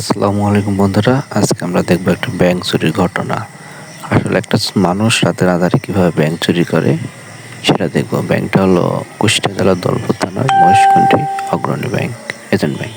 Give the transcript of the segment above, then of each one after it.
আসসালামু আলাইকুম বন্ধুরা, আজকে আমরা দেখব একটা ব্যাংক চুরির ঘটনা। আসলে একটা মানুষ রাতের আধারে কীভাবে ব্যাংক চুরি করে, সেটা দেখব। ব্যাংকটা হলো কুষ্টিয়া জেলার দলপুর থানার Maheshkundi Agrani bank agent bank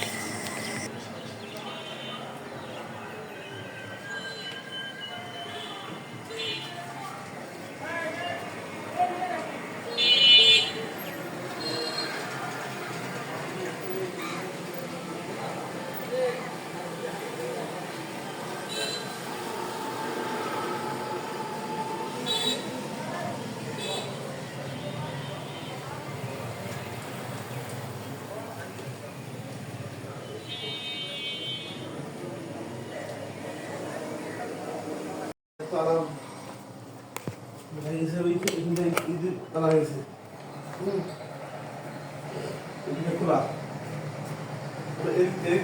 ভেঙেছে ওই ইঁদুর হয়েছে খোলা। এদিক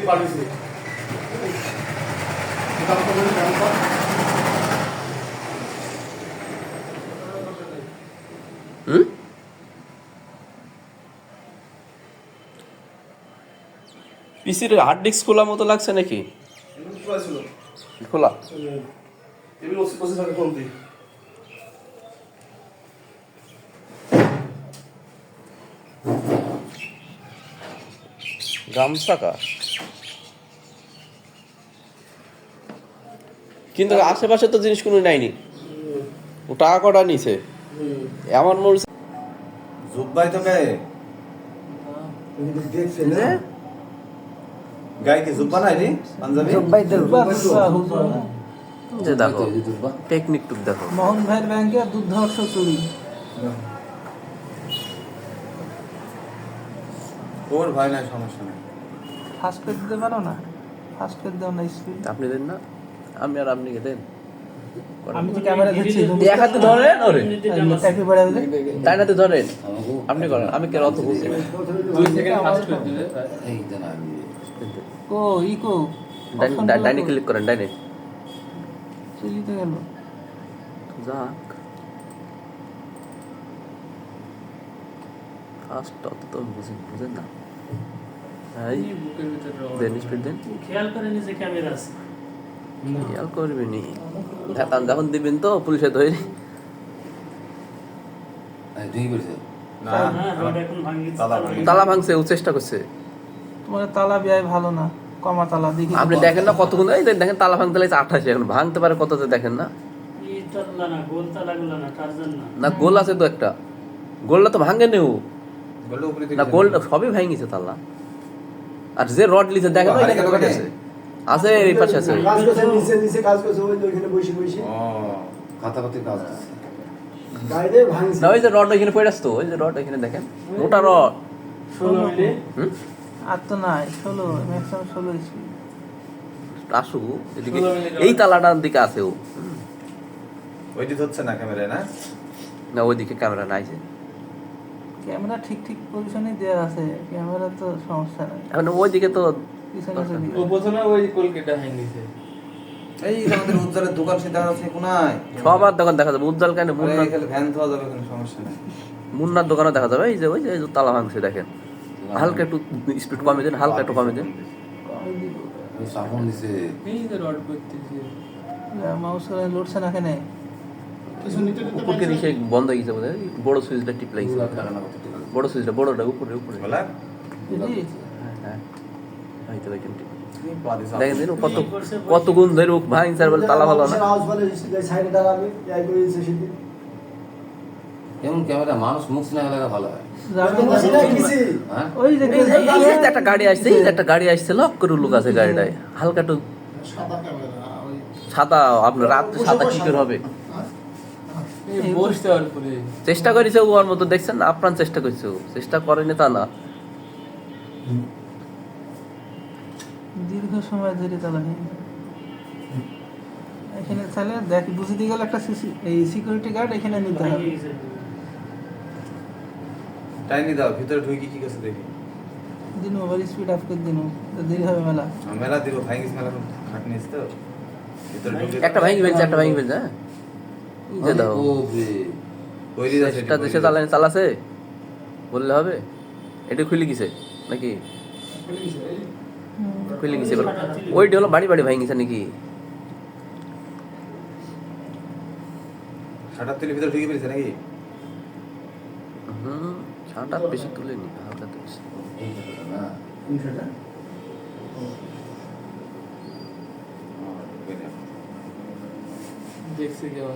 হুম? পিসির হার্ড ডিস্ক খোলা মতো লাগছে নাকি? খোলা পঁচিশ পঁচিশ টাকা কমতি কিন্তু আশেপাশে তো জিনিস কোনো নেয়নি। ও টাকা কটা নিছে? এমন মনে জুব্বাই তো গায়ে। দেখছে গায়ে কি জুব্বা নাই রে পাঞ্জাবি? যে দেখো টেকনিক টুক দেখো। মোহন ভাইয়ের ব্যাংকে দুর্ধর্ষ চুরি। ওর ভাই নাই সমস্যা নেই। ফার্স্ট পেড দিতে পারো না? ফার্স্ট পেড দাও না স্পিড আপনি দেন না। আমি আর আপনি কে দেন? আমি যে ক্যামেরা ধরছি এক হাতে ধরেন ওরে। টাইপে পড়ে গেলে তাই নাতে ধরেন? আপনি করেন আমি কে অত বুঝি না। কো ইকো ডাইনি- ক্লিক করেন ডাইনে। গেল। যাক। ফার্স্ট অত তো বুঝেন বুঝেন না। এই দেন স্পিড দেন খেয়াল করেনি যে ক্যামেরা আছে। খেয়াল করবে নি ঢাকান যখন দিবেন তো পুলিশে ধরে। তালা ভাঙছে ও চেষ্টা করছে। তোমার তালা বিয়ায় ভালো না। কমা তালা দেখি আপনি দেখেন না কতক্ষণ এই যে দেখেন তালা ভাঙতে লাগছে আঠাশে এখন। ভাঙতে পারে কততে দেখেন না। না গোল তালা গুলো না টার্জান না না গোল আছে তো একটা। গোলটা তো ভাঙে নেও না গোলটা সবই ভেঙেছে তালা। আর যে রড লিছে দেখেন না? আছে। আছে এই পাশে আছে। কাজ করছে নিচে নিচে কাজ করছে ওই ওইখানে বসে বসে। ও খাতাপাতি কাজ আছে না ওই যে রড ওইখানে পড়ে আসতো ওই যে রড ওইখানে দেখেন। মোটা রড। হুম? আর তো নাই ষোলো ম্যাক্সিমাম ষোলো স্পিড আসু এদিকে এই তালাটার দিকে আছে ও। ওইটি হচ্ছে না ক্যামেরায় না? না ওইদিকে ক্যামেরা নাই যে। ক্যামেরা ঠিক ঠিক পজিশনে দেওয়া আছে ক্যামেরা তো সমস্যা নাই। এখন ওইদিকে তো পিছনে প্রথমে ওই কলকেটা ভাঙিয়েছে এই আমাদের উজ্জ্বলের দোকান কোনায়? সবার দোকান দেখা যাবে উজ্জ্বল কেন মুন্নার ভ্যান ধোয়া যাবে কোনো সমস্যা নেই। মুন্নার দোকানে দেখা যাবে এই যে ওই যে যে তালা ভাঙছে দেখেন। হালকা একটু স্পিড কমে দেন হালকা একটু কমে দেন। উপরকে নিচে বন্ধ হয়ে গেছে বোধহয়। বড় সুইচটা টিপ লাগিয়েছে বড় সুইচটা বড়টা উপরে উপরে। হ্যাঁ হয়তো। দেখেন। কত কত গুণ ধরে ভাঙ স্যার বলে তালা ভালো না। এমন ক্যামেরা মানুষ মুখ সিনা লাগা ভালো হয়। হ্যাঁ? ওই যে একটা গাড়ি আসছে এই একটা গাড়ি আসছে লক করে লোক আছে গাড়িটায়। হালকা একটু সাদা আপনার রাত্রে সাদা কি করে হবে? পরে। চেষ্টা করেছে ওর মতো দেখছেন আপ্রাণ চেষ্টা করছে ও। চেষ্টা করেনি তা না। দীর্ঘ সময় ধরে তালা এখানে তাহলে দেখ বুঝে বুঝতে গেলে একটা সিসি এই সিকিউরিটি গার্ড এখানে নিতে হবে। টাইনি দাও ভিতরে ঢুকি কি করছে দেখি। দিন ওভার স্পিড আপ করে দিন তো দেরি হবে মেলা। মেলা দিব ভাইঙ্গিস মেলা খাটনিস তো। ভিতরে ঢুকে একটা ভাঙি ফেলছে একটা ভাঙি ফেলছে হ্যাঁ? এই যে দাও। কইলি যাচ্ছে এটা দেশে চালানি চালাছে? বললে হবে? এটা খুলে গেছে নাকি। খুলে গেছে ওইটা হলো বাড়ি বাড়ি ভাই গেছে নাকি? শাটার তুলে ভিতরে ঢুকে পেরেছে নাকি? হুম। ছাটা বেশি তুলে নি হালকা তুলছে দেখছি কেউ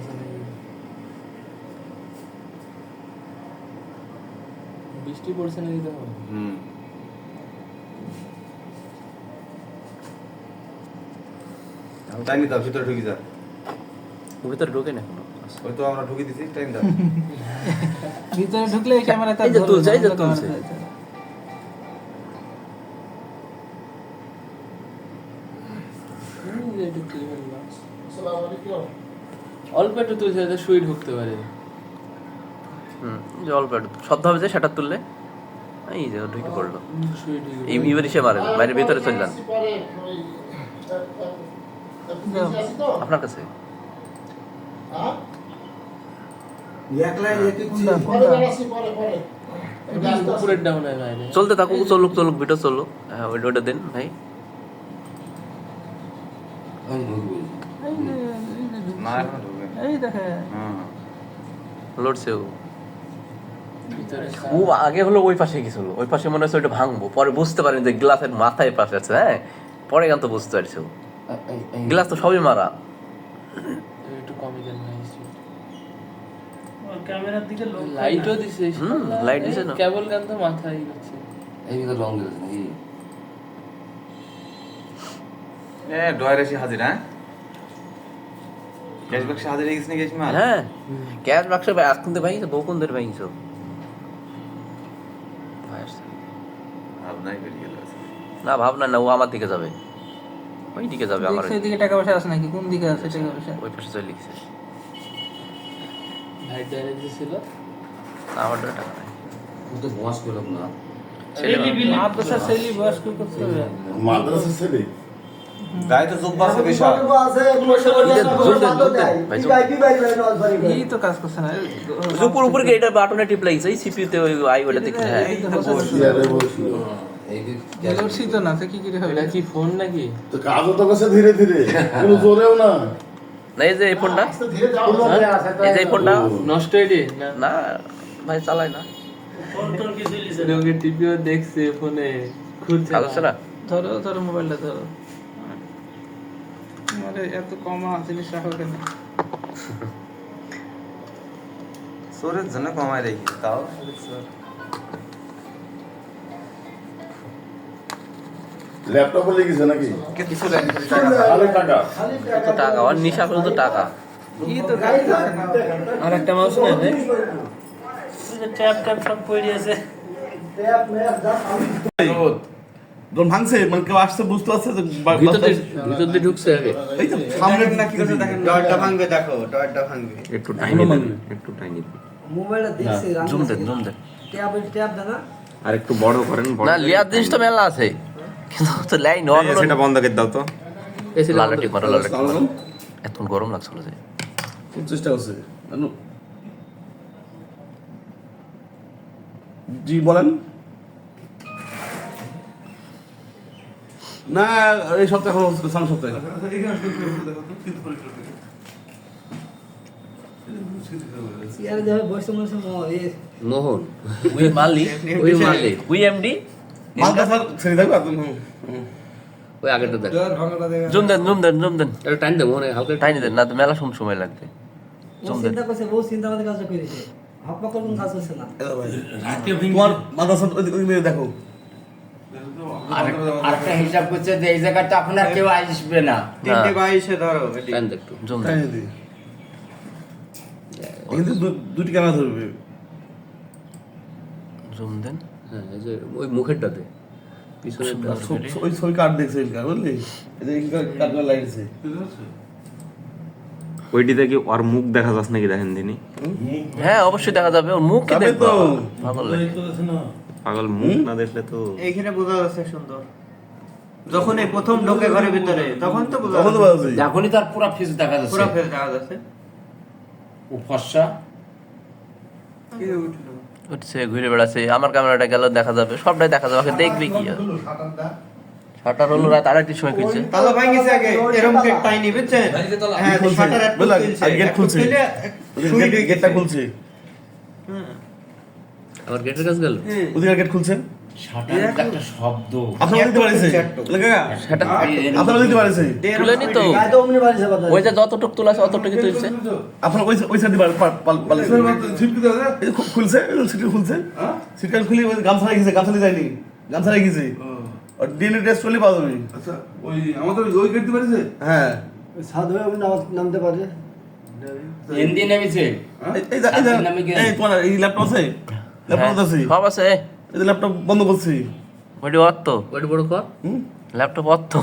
বৃষ্টি পড়ছে নাকি দেখো হুম। টাইম দাও ভিতরে ঢুকে যা। ভিতরে ঢোকে না এখনও? ওই তো আমরা ঢুকে দিছি টাইম দাও। ভিতরে ঢুকলে ক্যামেরা এই যে তুলছে, এই যে তুলছে। যে একটু অল্প একটু তুলছে যাতে শুই ঢুকতে পারে। হুম সদ্য হবে যে সেটা তুললে। এই যে ঢুকে পড়ল। এই মারেন বাইরে ভিতরে চলে যান। আপনার কাছে? হয়? চলতে থাকুক চলুক চলুক ভিডিও চলুক। হ্যাঁ ওইটা ওইটা দিন ভাই। হ্যাঁ। লড়ছে ও। ও আগে হলো ওই পাশে গেছিল। ওই পাশে মনে হচ্ছে ওইটা ভাঙবো। পরে বুঝতে পারেন যে গ্লাসের মাথায় পাশে আছে হ্যাঁ? পরে গান তো বুঝতে পারছ। গ্লাস তো সবই মারা। একটু কমই দেন ভাই। ক্যামেরার দিকে লাইটও দিছে হুম, দিছে না। কেবল গান তো মাথায় করছে এই ভিতরে রং দিয়েছে নাকি? এ ডয়ার হাজির হ্যাঁ? ক্যাশ বাক্সে হাজির হয়ে গেছে নাকি হ্যাঁ ক্যাশ বাক্স ভাবনাই বেরিয়ে গেল না ভাবনা না ও আমার দিকে যাবে। ওই দিকে যাবে আমার এদিকে টাকা পয়সা আছে নাকি? কোন দিকে আছে টাকা পয়সা? ওই পাশে চলে লিখছে ভাই ডাইরেক্ট দিছিল না আমার দ্বারা টাকা নাই। ও তো বস করল না। মাদ্রাসা ছেলে বয়স্ক করতে হবে? মাদ্রাসা ছেলে? গায়ে তো জব্বা আছে বিশাল। এই তো কাজ করছে না। উপর উপর গিয়ে এটা বাটনে টিপ এই ওই আই ওটা দেখতে হ্যাঁ। এই তো না কি করে হবে? এটা কি ফোন নাকি? তো কাজও তো করছে ধীরে ধীরে। কোনো জোরেও না। না এই যে এই ফোনটা? এই যে এই ফোনটা? নষ্ট এডি না। না ভাই চালাই না। টিপিও দেখছে ফোনে খুঁজছে কাজ হচ্ছে না? ধরো ধরো মোবাইলটা ধরো। মানে এত কমা জিনিস রাখো কেন? সোরের জন্য কমায় রেখি তাও ল্যাপটপে লেগেছে নাকি? কিছু টাকা কত টাকা। আর নিশা পর্যন্ত টাকা। আর একটা মাউস না রে ট্যাপ ট্যাপ সব পড়ে আছে। যখন ভাঙছে মানে কেউ আসছে বুঝতে পারছে যে ভিতর দিয়ে ঢুকছে আগে। এই তো সামনে না কি করছে দেখেন টয়টা ভাঙবে দেখো টয়টা ভাঙবে। একটু টাইনি দেন একটু টাইনি দেন মোবাইলটা দেখছি জুম দেন জুম দেন ট্যাব ট্যাব দাদা। আর একটু বড় করেন না লিয়ার জিনিস তো মেলা আছে। কিন্তু তো লাই নর্মাল সেটা বন্ধ করে দাও তো। লালা টিপ মারো লালা মারো এত গরম লাগছিল যে। চেষ্টা করছে জানো জি বলেন। না এই সপ্তাহে হচ্ছে সামনের সপ্তাহে। মোহন। উই মালিক উই মালিক। উই এমডি মালটা স্যার ছেড়ে থাকবে একদম হুম, হুম। ওই আগেরটা দেন জুম দেন জুম দেন জুম দেন। এটা টাইম দেন মনে হালকা টাইম দেন না তো মেলা সম- সময় লাগবে। জুম দেন। চিন্তা করছে বহু চিন্তা করে কাজটা করেছে হাপ্পা কোন কাজ করছে না। এ দাও ভাই। তোমার মাদ্রাসা ওই ওই মেয়ে দেখো। আরেকটা হিসাব করছে যে এই জায়গাটা এখন আর কেউ আসবে না। তিনটে বাইশে ধরো টাইম একটু। জুম দেন। কিন্তু দু- দুটি ক্যামেরা ধরবে। জুম দেন। হ্যাঁ এই যে ওই মুখেরটাতে। পিছনে ওই ছবি কার্ড দেখছে ওইখানে, বুঝলি? এই যে এইখানে কার্ড লাগিয়েছে ওইটিতে কি ওর মুখ দেখা যাচ্ছে নাকি দেখেন দিনই হ্যাঁ অবশ্যই দেখা যাবে ওর মুখ কি দেখব। পাগল পাগল মুখ না দেখলে তো এইখানে বোঝা যাচ্ছে সুন্দর। যখন এই প্রথম ঢোকে ঘরের ভিতরে তখন তো বোঝা তো যাচ্ছে। যখনই তার পুরো ফিস দেখা যাচ্ছে। পুরো ফেস দেখা যাচ্ছে। ও ফর্সা। কি উঠল। উঠছে ঘুরে বেড়াচ্ছে আমার ক্যামেরাটা গেল দেখা যাবে সবটাই দেখা যাবে ওকে দেখবে কি আর? শাটার হলো রাত আড়াইটির সময় খুলছে। তালা ভাই গেছে আগে এরকম গেট পাইনি বুঝছেন? হ্যাঁ শাটার বুঝলা, খুলছে গেট খুলছে। গেটটা। খুলছে। আবার গেটের কাছে গেল? ওদিকে গেট খুলছে? যতটুক তোলা অতটুকু তুলছে। আপনারা ওই সাইড খুলছে সিট খুলছে। সিট খুলে গামছা রেখেছে গামছা নিয়ে যায়নি। গামছা রেখেছে আর ডিএনএ টেস্ট করলে পাওয়া যাবে। আচ্ছা ওই আমাদের ওই গেট দিতে হ্যাঁ। সাধু নামতে পারে। হিন্দি নেমেছে। এই- এই যে- এই যে- নামে কি? এই তোমার এই ল্যাপটপ আছে? ল্যাপটপ আছে? সব আছে। এই ল্যাপটপ বন্ধ করছি। ওইটি অর্থ? ওইটি বড় কর। হুম? ল্যাপটপ অর্থ?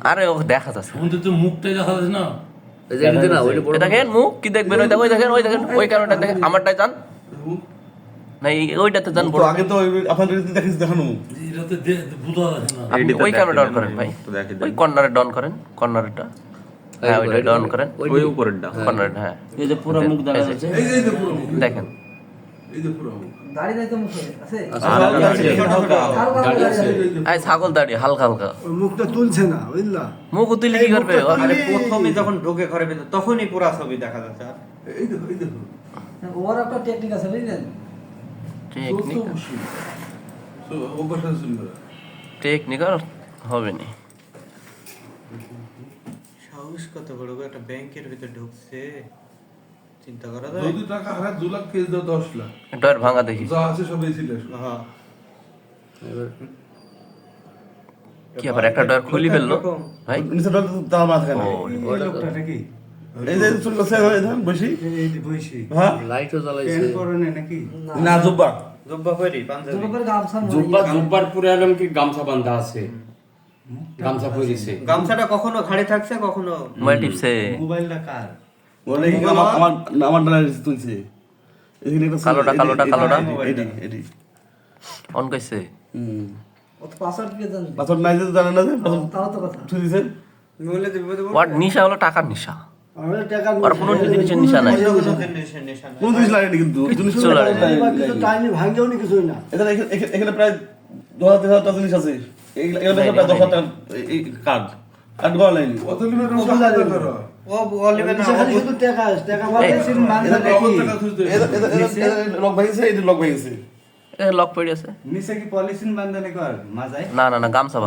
আরে ও দেখা যাচ্ছে। মুখটাই দেখা যাচ্ছে না। দেখেন মুখ কি দেখবেন? ওই দেখেন ওই দেখেন ওই দেখেন ওই কারণটা দেখেন। আমারটাই যান না ওইটাতে যান তো বড় আগে তো ওই- আপনাদের দেখিস দেখানো এটাতে দে- যাচ্ছে না। আপনি ওই ক্যামেরা দেখে করেন ভাই। ওই কর্নারে ডাউন করেন কর্নারটা হ্যাঁ ওইটা ডাউন করেন। ওই উপরেরটা। কর্নার। হ্যাঁ। এই যে পুরো মুখ দেখা যাচ্ছে। এই যে পুরো মুখ। দেখেন। এই যে পুরো মুখ। দাড়ি নাই তো মুখে আছে? এই ছাগল দাঁড়িয়ে হালকা হালকা। মুখটা তুলছে না বুঝলা? মুখ তুলি কি করবে? প্রথমে যখন ঢোকে ঘরে ভিতর তখনই পুরো ছবি দেখা যাচ্ছে। আর এই দেখো এই দেখো। ওর একটা টেকনিক আছে বুঝলেন? টেকনিক। টেকনিক আর হবে না। সাহস কত বড় গো, একটা ব্যাংকের ভিতর ঢুকছে চিন্তা করা যায়? যদি টাকা হারায় দু লাখ কেস দাও দশ লাখ। ডর ভাঙা দেখি। যা আছে সব এই ছিল হ্যাঁ। কি আবার একটা ডর খুলি ফেলল? ভাই? নিচে ডল তার মাথা কেন ও ওই লোকটা নাকি? এই যে আছে বসি। এই যে বইছি হ্যাঁ। লাইটও জ্বালাইছে। প্যান্ট পরে নাকি? না। জুব্বা। জব্বা করি পাঞ্জাবি। গামছা জুব্বা জুব্বার পুরো এরকম কি গামছা বান্ধা আছে। গামছা পরিছে। গামছাটা কখনো ঘাড়ে থাকছে কখনো মোবাইল টিপছে। মোবাইলটা কার? বলে কি আমার আমার আমার ডালা তুলছে। এখানে একটা কালোটা, কালোটা, কালোটা। এডি এডি অন কইছে। হুম। ও তো পাসওয়ার্ড কে জানবে পাসওয়ার্ড নাই যে জানেন না যে তাও তো কথা। তুই দিছেন বলে দেবো দেবো। ওয়াট নিশা হলো টাকার নিশা। আর কোনো জিনিসের নিশা নাই। নিশান জিনিস লাগেনি কিন্তু জিনিস কিচ্ছু টাইমে ভাঙেও নি কিছুই না। এখানে এখানে- এখানে প্রায় দশ হাজার টাকা জিনিস আছে। এগুলো এই- এই কার্ড কার্ড করা লাইনি কত লিমিট রোজা হাতে করো ও বলবে না খালি শুধু টাকা টাকা সিন এটা নাকি নগদ টাকা খুঁজতে এদের এদের এদের লক পড়ে আছে নিচে কি পলিথিন বান্ধনে কর মাজাই না না না গামছা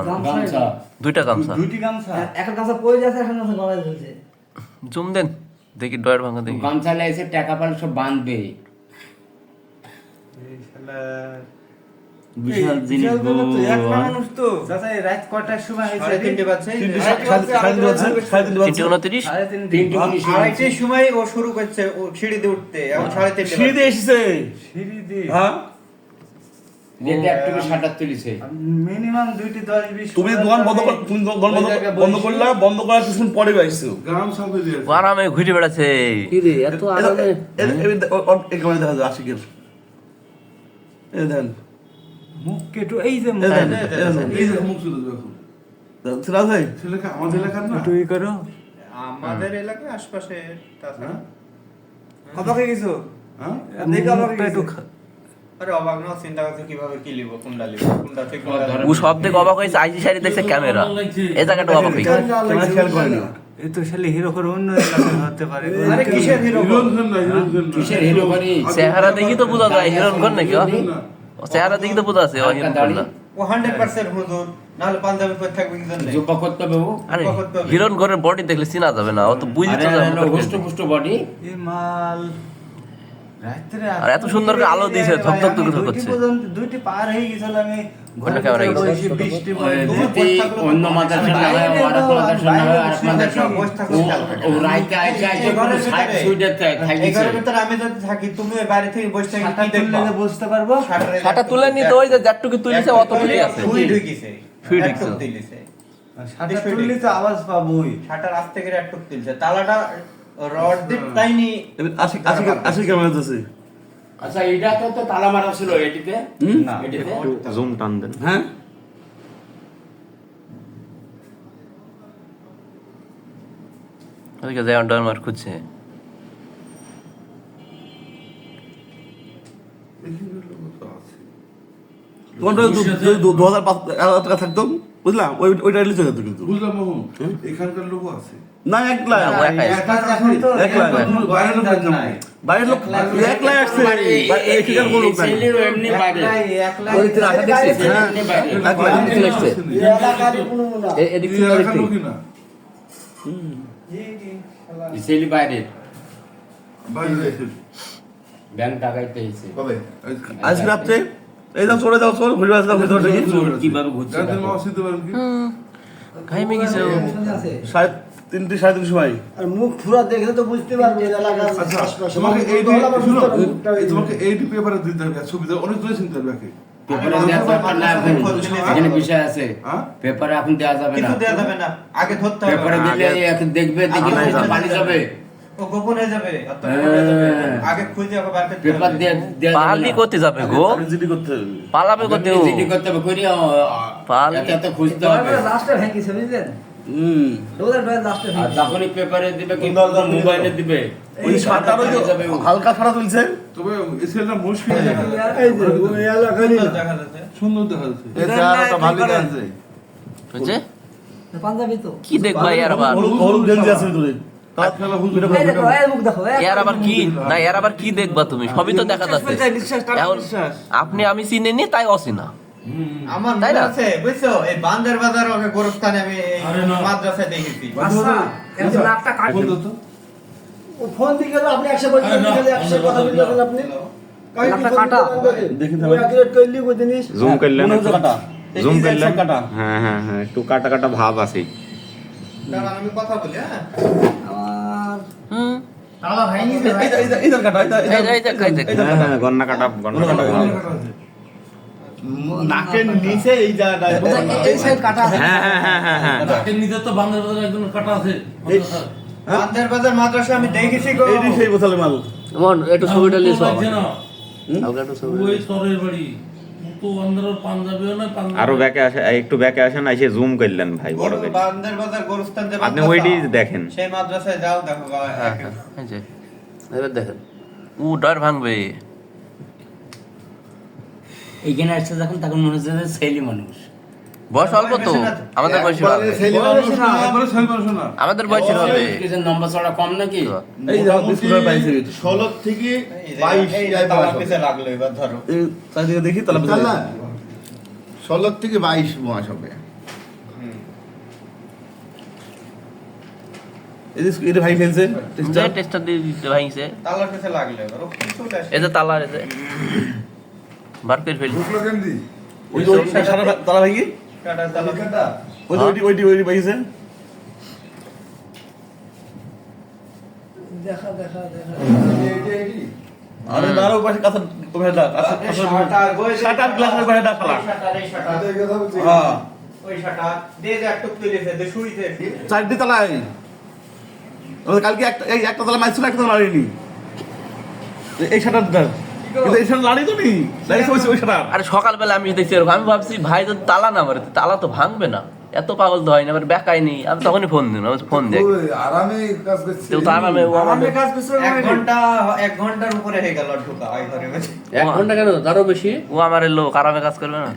দুইটা গামছা। দুইটি গামছা? একটা গামছা পড়ে যাচ্ছে একটা গামছা গলায় ঝুলছে। জুম দেন দেখি ডয়ের ভাঙা দেখি। গামছা লাইছে টাকা পাল সব বাঁধবে। এই শালা বিশাল জিনিস গো মানুষ তো চাচা রাত কটার সময় হয়েছে তিনটে বাজছে তিনটে উনত্রিশ আড়াইটের ও শুরু করছে ও সিঁড়িতে উঠতে এখন সাড়ে তিনটে সিঁড়িতে এসেছে হ্যাঁ মিনিমাম দুইটি দশ বিশ তুমি দোকান বন্ধ কর তুমি দোকান বন্ধ বন্ধ করলা বন্ধ করার কিছুক্ষণ পরে গ্রাম আরামে ঘুরে বেড়াচ্ছে এত আরামে এই ক্যামেরা দেখা যায় আশিকের এই দেন মুখ। কেটু এই যে এই এই যে মুখ ছিল দেখো। সেটা আছে ছেলেকে আমাদের এলাকার না? তুই করো। আমাদের এলাকায় আশপাশে তাছাড়া। অবাক হয়ে। গেছো? হ্যাঁ। দেখো অবাক হয়ে গেছো। আরে অবাক না চিন্তা করছে কীভাবে কি লিব কোনটা লিব কোনটা থেকে ও সব থেকে অবাক হয়েছে আইজি শাড়ি দেখছে ক্যামেরা। এই জায়গাটা অবাক হয়েছে। ক্যামেরা খেয়াল করে না? এই তো শালি হিরো করে অন্য এলাকায় হতে পারে। আরে কিসের হিরো? কিসের হিরো? চেহারা দেখি তো বোঝা যায় হিরণ ঘর নাকি? চেহারা দিকে তো বোঝা আছে ও হিরণ ঘর না ও হান্ড্রেড পার্সেন্ট হুজুর নাহলে পাঞ্জাবি পরে থাকবে কি জন্য জুব্বা করতে হবে ও? আরে হিরণ ঘরের বডি দেখলে চিনা যাবে না অত তো বুঝি যাবে হলো বডি মাল। আর এত সুন্দর করে আলো দিয়েছে, ধক ধক ধক ধক করছে। দুইটি পার হয়ে গেছিল আমি ক্যামেরা গেছে। অন্য হয় হয় ও রাইতে কোনো সাইড সুইডে থাকি ভিতরে যদি থাকি তুমি ওই বাড়ি থেকে বসে থাকি কি দেখবা। বুঝতে পারব? সাটা তুলে নি তো ওই যে যাটটুকু তুলেছে অতটুকুই আছে। সুই ঢুকিছে একটু ঢুকছে। তুলিছে তো আওয়াজ পাবোই। থেকে একটু তুলছে তালাটা রড দিয়ে আশিক আশিক আশিক ক্যামেরা আছে। আচ্ছা এটা তো তো তালা মারা ছিল এটিতে? না এটিতে? জুম টান দেন। হ্যাঁ? ওদিকে যায় ডর মার খুঁজছে। তোমার দু হাজার পাঁচ টাকা থাকতো? বুঝলাম ওই ওইটা লিখে যেত কিন্তু। বুঝলাম এখানকার লোক আছে। না একলা। একলা বাইরের লোক একলাই আসছে। এখানকার কোনো লোক নাই ছেলেরও এমনি বাইরে। ওই তো রাখা দেখছিস? একলাই। এদিক থেকে এসছে। এ- এদিক এই থেকে এলাকার দেখছি। লোকই না। ছেলে বাইরে। বাইরে আছে। ব্যাংক টাকাইতে এসে আজকে রাত্রে। এই দাও চলে যাও চল। ঘুরে আসলাম ঘুরে আসলাম কীভাবে কি? ঘাইমে গেছে সাড়ে তিনটে সাড়ে তিনটে সময়। আর মুখ ফুরা দেখলে তো বুঝতে পারবে আচ্ছা, তোমাকে এই তো হলে আবার শুনো, বুঝতে পারবে। মুখটা এই পেপারে দিতে হবে ছবি অনেক দূরে চিনতে হবে। পেপারে এখন আছে। হ্যাঁ? পেপারে এখন দেওয়া যাবে না। দেওয়া যাবে না। আগে ধরতে হবে। পেপারে দিলে এখন দেখবে দেখে পানি যাবে। ও গোপন যাবে। আর তো গোপন যাবে। আগে খুঁজে ওকে বার করতে পেপার হবে। দিয়ে দেওয়া যাবে পালি না। করতে যাবে গো। জিডি করতে পালাবে খুঁজতে হবে। হুম। আর যখনই পেপারে দিবে কিন্তু মোবাইলে দিবে ওই শার্টটার ওই হালকা ফাড়া তুলছে। তবে এই মুশকিল এই যে ওই এলাকারই দেখা যাচ্ছে। সুন্দর দেখা যাচ্ছে। বুঝছে পাঞ্জাবি তো। কি দেখবা এর আবার? হলুদ হলুদ গেঞ্জি আছে ভিতরে। তার খেলা হুজুর এই দেখো। এই মুখ দেখো এই এর আবার কি? না এর আবার কি দেখবা তুমি? সবই তো দেখা যাচ্ছে। আপনি আমি চিনে নি তাই অচিনা। আমার মনে আছে বুঝছ? এই বান্দের বাজার ওকে গোরস্থানে আমি মাদ্রাসায় দেখেছি। আচ্ছা তো। ও ফোন দিয়ে গেল আপনি একশো একশো কথা আপনি। কাটা। দেখি জিনিস? জুম করলেন কাটা। জুম করলেন। কাটা। হ্যাঁ হ্যাঁ হ্যাঁ একটু কাটা কাটা ভাব আছে। আমি কথা বলি হ্যাঁ? হুম। তালা কাটা এই এই হ্যাঁ হ্যাঁ নাকের নিচে এই জায়গাটা এই সাইড কাটা আছে। বান্দের বাজার। মাদ্রাসা আমি দেখেছি গো। এই সেই বোতলে মাল। মন একটু ছবিটা লিস হালকা একটু ছবি আরও ব্যাকে আসে একটু ব্যাকে আসেন এসে জুম করলেন ভাই বড় করে। আপনি ওইটি দেখেন। সেই মাদ্রাসায় যাও দেখো হ্যাঁ হ্যাঁ। এবার দেখেন। ও ডর ভাঙবে। এইখানে আসছে যখন তখন মনে হচ্ছে যে ছেলে মানুষ। বয়স অল্প তো। আমাদের বয়সী হবে। আমাদের বয়সের হবে। নম্বর চড়া কম নাকি? ষোলো থেকে বাইশ তালার দেখি। ষোলো থেকে বাইশ মাস হবে। এই যে এটা ভাই ফেলছে টেস্টার দিয়ে দিতে ভাঙছে। তালার পিছে লাগল এবার ও কিছু বার করে ফেলি? ওই যে ওই সারা তালা ওই দেখা দেখা দেখা। আরে পাশে কাছে কাছে শাটার, গ্লাসের হ্যাঁ। ওই শাটার, একটু। চারটি আমাদের কালকে একটা এই একটা তালা মারছিল একটা তালা মারিনি। এই- এই শাটার দাঁড় কিন্তু এই শাটার লাড়ি তো নি লাড়ি ওই ওই শাটার আরে সকালবেলা আমি দেখছি এরকম আমি ভাবছি ভাই তো তালা না মারে তালা তো ভাঙবে না। এত পাগল তো হয় না আবার বেকায়নি আমি তখনই ফোন দিন আমি ফোন দেখ আরামে কাজ করছে তো নামে ও আমাদের এক ঘণ্টা এক ঘণ্টার উপরে হয়ে গেল ঢোকা ওই ঘরে ঘণ্টা কেন? তারও বেশি? ও আমার লোক আরামে কাজ করবে না।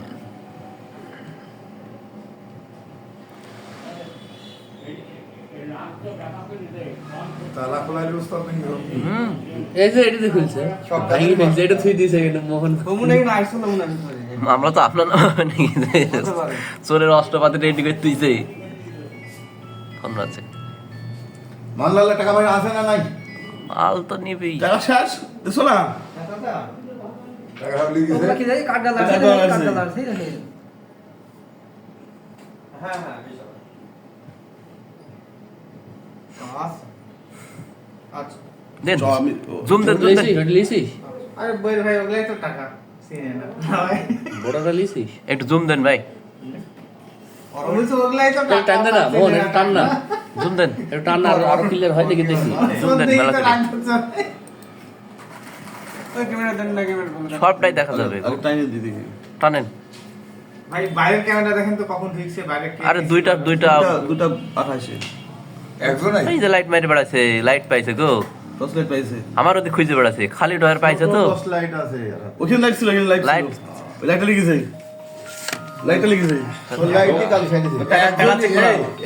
তালা খোলার ব্যবস্থা নেই হুম। এই যে এটা খুলছে ভাঙি ফেলছে এটা থুই দিয়েছে কিন্তু মোহন। আমরা তো আপনার নামে নাকি? চোরের অস্ত্রপাতি রেডি করে তুইছে। আছে মানলালে টাকা পয়সা আছে না নাই? মাল তো নিবি টাকা শেষ? দেখছ না? টাকা সব লিখেছে কি জানি কাটা লাগছে কাটা লাগছে। কাটা লাগছে নাকি? হ্যাঁ হ্যাঁ আচ্ছা। দেন। জুম দেন জুম দেন। লিসিস আরে বইয়ের ভাই ওগুলাই তো টাকা। চিনে না ভাই। বড়টা লিসিস একটু জুম দেন ভাই। ওরা বলছে ওগুলাই তো এটা টান না মোহন এটা টান না। জুম দেন। এটা টান না আরও আরও ক্লিয়ার হয় দেখি দেখি। জুম দেন মেলা করে ওই ক্যামেরা দেন না ক্যামেরা বন্ধ করেন। সবটাই দেখা যাবে। টানেন। ভাই বাইরের ক্যামেরা দেখেন তো কখন ঢুকছে বাইরে আরে দুইটা দুইটা দুটা দুটা পাঠাইছে। একজন এই যে লাইট মারি বেড়াচ্ছে লাইট পাইছে গো। লাইট পাইছে। আমার ওদিকে খুঁজে বেড়াচ্ছে। খালি ডয়ার পাইছে তো। দশ লাইট আছে। ওখানে লাইট ছিল ওখানে লাইট ছিল। লাইটটা লিখেছে লাইটটা লেগেছে। লাইটই কালি খাই দিছে?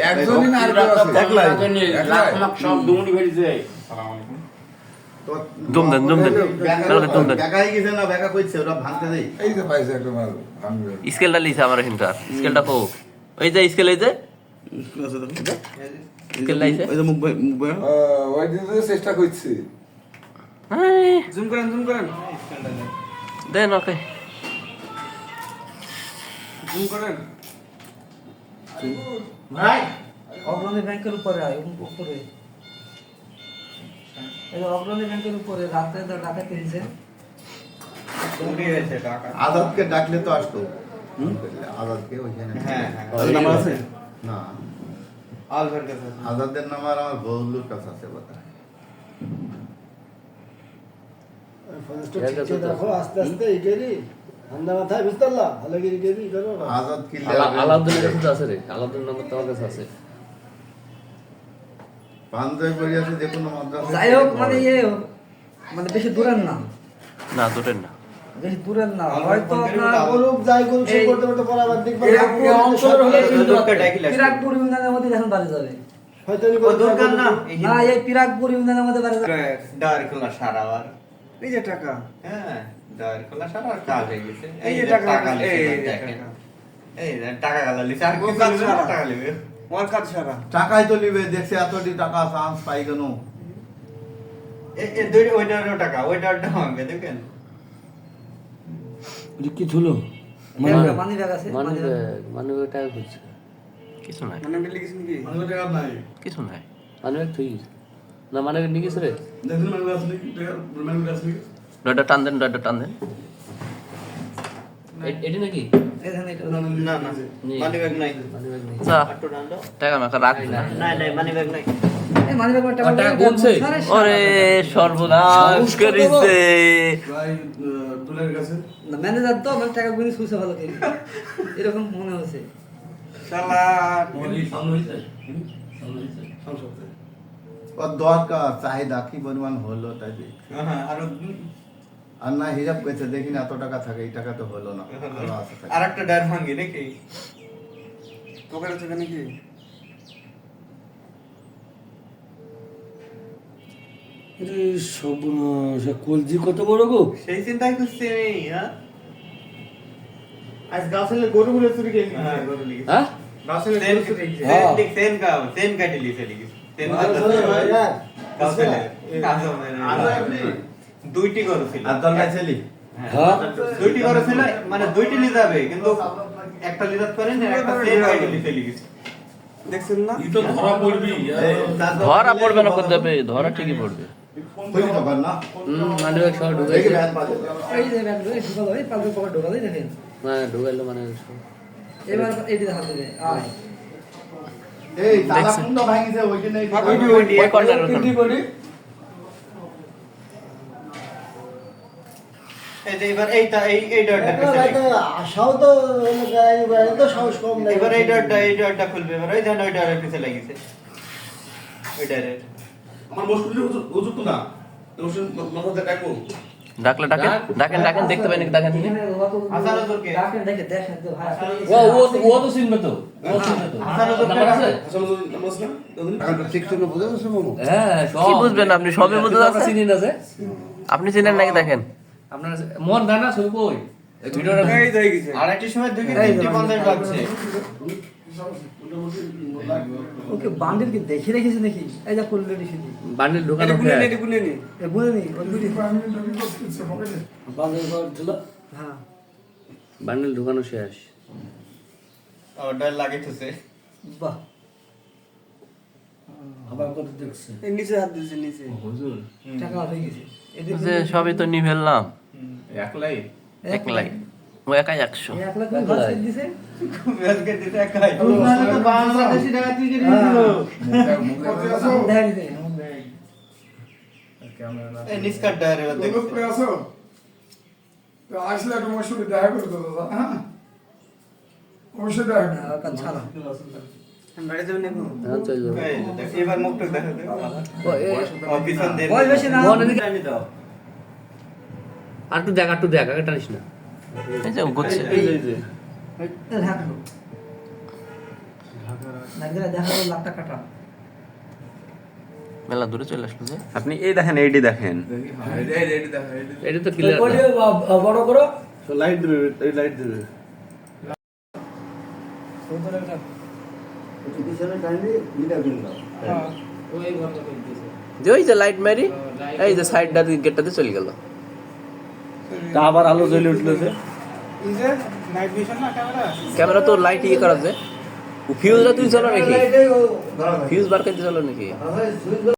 একজনই না আর কেউ আছে? লাখ লাখ সব ডুমুরি ফেলছে। দম দেন দম দেন। তাহলে দম দেন। বেকা গেছে না বেকা কইছে ওরা ভাঙতে দেই। এই যে পাইছে একটা মাল স্কেলটা লিছে আমার এখানকার স্কেলটা কো ওই যে স্কেল এই যে। স্কেল লাইছে ওই যে মুখ মুখ ওই দিন চেষ্টা করছি। জুম করেন জুম করেন। দেন ওকে। জুম করেন। অগ্রণী ব্যাংকের উপরে আয় উপরে। এই যে অগ্রণী ব্যাংকের উপরে রাতে তো টাকা কিনছে হয়েছে আজাদকে ডাকলে তো আসতো। আজাদকে ওইখানে। হ্যাঁ হ্যাঁ। আছে? না। আলফার কাছে আছে। আজাদের নাম্বার আমার বৌলুর কাছে আছে বোধ দেখো। আস্তে আস্তে ইগেরি ঠান্ডা মাথায় বুঝতে পারলা ভালো গিরি গিরি করো। আজাদ কি আলাউদ্দিনের কাছে আছে রে। আলাউদ্দিনের নম্বর তোমার কাছে আছে। পাঞ্জাবি যে কোনো মাদ্রাসা যাই হোক মানে ইয়ে মানে বেশি দূরের না না দুটেন না। বেশি দূরের না হয়তো করতে করতে পরে আবার অঞ্চলের হলে ইউনিয়নের মধ্যে এখন বাড়ি যাবে। হয়তো দরকার না। না এই পিরাকপুর ইউনিয়নের মধ্যে বাড়ি যাবে। ডার খোলা সারা আর এই যে টাকা। হ্যাঁ ডার খোলা সারা আর কাজ হয়ে গেছে। এই যে টাকা, এই টাকা। গালা আর। টাকা ওর সারা। টাকাই তো নিবে দেখছে এতটি টাকা চান্স পাই কেন? ওইটারও টাকা ওইটারটা হবে দেখেন? কি থুলো মানি ব্যাগ আছে মানি ব্যাগ মানে টাকা খুঁজছে কিছু নাই। মানে আমি লিখেছেন কি? মানুষের টাকা নাই। কিছু নাই। মানে তুই না মানে নিয়ে গেছে রে। দেখুন মানুষ আছে নাকি? টাকা আছে নাকি? টান দেন ডয়টা টান দেন। এটি নাকি? না না মানি ব্যাগ নাই। মানে ব্যাগ নেই। যা। দাও। টাকা মাকা রাখ। না নাই। নাই মানি ব্যাগ নাই। এই মানি ব্যাগ সর্বনাশ করিছে। কাছে ম্যানেজার তো মানে টাকা ভালো করে। এরকম মনে হচ্ছে দরকার চাহিদা কি পরিমাণ হলো তাই দেখ। হ্যাঁ, আর না হিসাব করছে দেখি না এত টাকা থাকে এই টাকা তো হলো না। আরও আর একটা ডার ভাঙ্গি নাকি? থেকে নাকি কলজি কত বড় গো? সেই চিন্তাই করছি আমি হ্যাঁ? আজ গাছলে গরু চুরি করে নিয়ে হ্যাঁ গরু হ্যাঁ? গাছলে গরু চুরি। সেন সেন কা সেন কাটি লিখে লিখেছে। সেন গাছলে দুইটি গরু ছিল। আর দরকার ছেলি। হ্যাঁ। দুইটি গরু ছিল মানে দুইটি যাবে কিন্তু একটা লিখাত করেন আর একটা সেন কাটি লিখে লিখেছে। দেখছেন না? ই তো ধরা পড়বি ধরা পড়বে না করতে হবে ধরা ঠিকই পড়বে। না? মানে। এই যে ঢুকালো এই পকেট দেখেন। হ্যাঁ ঢুকাইলো মানে এবার দেবে আয়। এই ভাঙিছে? ওইটি ওইটি এবার এইটা এই এই ডরটা আশাও তো তো সাহস কম নাই এবার এই ডরটা এই খুলবে। এবার ওই ধান ওই ডরের পিছে লাগিয়েছে। ওই ডরের আমার মুশকিল ওজুত না। মাথাতে ডাকবো ডাকলে ডাকেন? ডাকেন ডাকেন দেখতে পাই নাকি ডাকেন তিনি দেখে ও ও ও তো চিনবে? হ্যাঁ। সব কি? বুঝবেন আপনি? সবই বুঝতে পারছেন? চিনি না যে। আপনি চিনেন নাকি দেখেন? আপনার মন দেয় না ছবি কই? ভিডিওটা আর একটি সময় দেখি তিনটি পঞ্চাশ বাজছে ওকে বান্ডিল কি দেখে রেখেছে নাকি? এই যা করলে রেখে দি বান্ডিল ঢুকানো এ বুঝে নি ওই দুটি হ্যাঁ। বান্ডিল ঢুকানো শেষ। আবার ডর লাগিয়েছে বাহ। এই নিচে হাত নিচে। টাকা হয়ে গেছে। এদের যে সবই তো নিয়ে ফেললাম একলাই একলাই ও একাই একশো। আসলে দেখা দাদা। হ্যাঁ? অবশ্যই দেখা। আর হ্যাঁ দেখ, এবার মুখটা আর একটু দেখ আর একটু দেখ আগে টানিস না। এই যে মেলা দূরে চলে আসলো যে। আপনি এই দেখেন এইটি দেখেন। এটা তো ক্লিয়ার বড় করো। লাইট দেবে এই দেবে। ওই যে লাইট মারি এই যে সাইডটা গেটটাতে চলে গেল। তা আবার আলো জ্বলে উঠল যে। ক্যামেরা তো লাইট ইয়ে করা যে। ফিউজটা তুই চলো নাকি? ফিউজ বার করতে চলো নাকি?